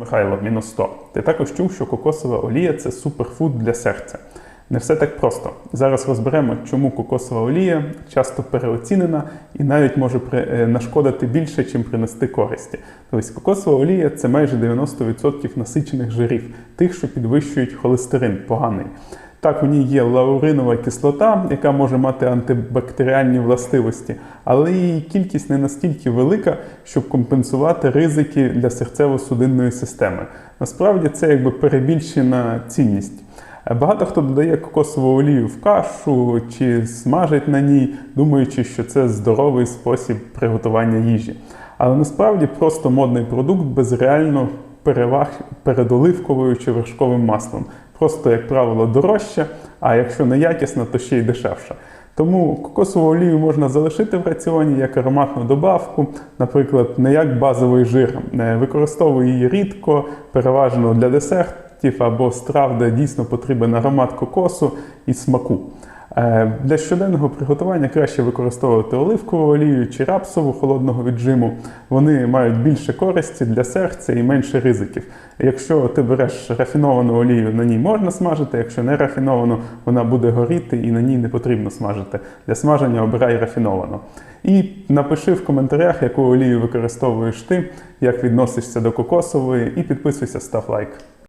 Михайло, мінус 100. Ти також чув, що кокосова олія це суперфуд для серця. Не все так просто. Зараз розберемо, чому кокосова олія часто переоцінена і навіть може е, нашкодити більше, чим принести користі. Тобто кокосова олія це майже 90% насичених жирів, тих, що підвищують холестерин, поганий. Так, у ній є лауринова кислота, яка може мати антибактеріальні властивості, але її кількість не настільки велика, щоб компенсувати ризики для серцево-судинної системи. Насправді це якби перебільшена цінність. Багато хто додає кокосову олію в кашу чи смажить на ній, думаючи, що це здоровий спосіб приготування їжі. Але насправді просто модний продукт без реально переваг перед оливковою чи вершковим маслом. Просто, як правило, дорожче, а якщо не якісна, то ще й дешевше. Тому кокосову олію можна залишити в раціоні як ароматну добавку, наприклад, не як базовий жир. Е, Використовую її рідко, переважно для десертів або страв, де дійсно потрібен аромат кокосу і смаку. Е, Для щоденного приготування краще використовувати оливкову олію чи рапсову холодного віджиму. Вони мають більше користі для серця і менше ризиків. Якщо ти береш рафіновану олію, на ній можна смажити, якщо не рафіновану, вона буде горіти і на ній не потрібно смажити. Для смаження обирай рафіновану. І напиши в коментарях, яку олію використовуєш ти, як відносишся до кокосової, і підписуйся, став лайк.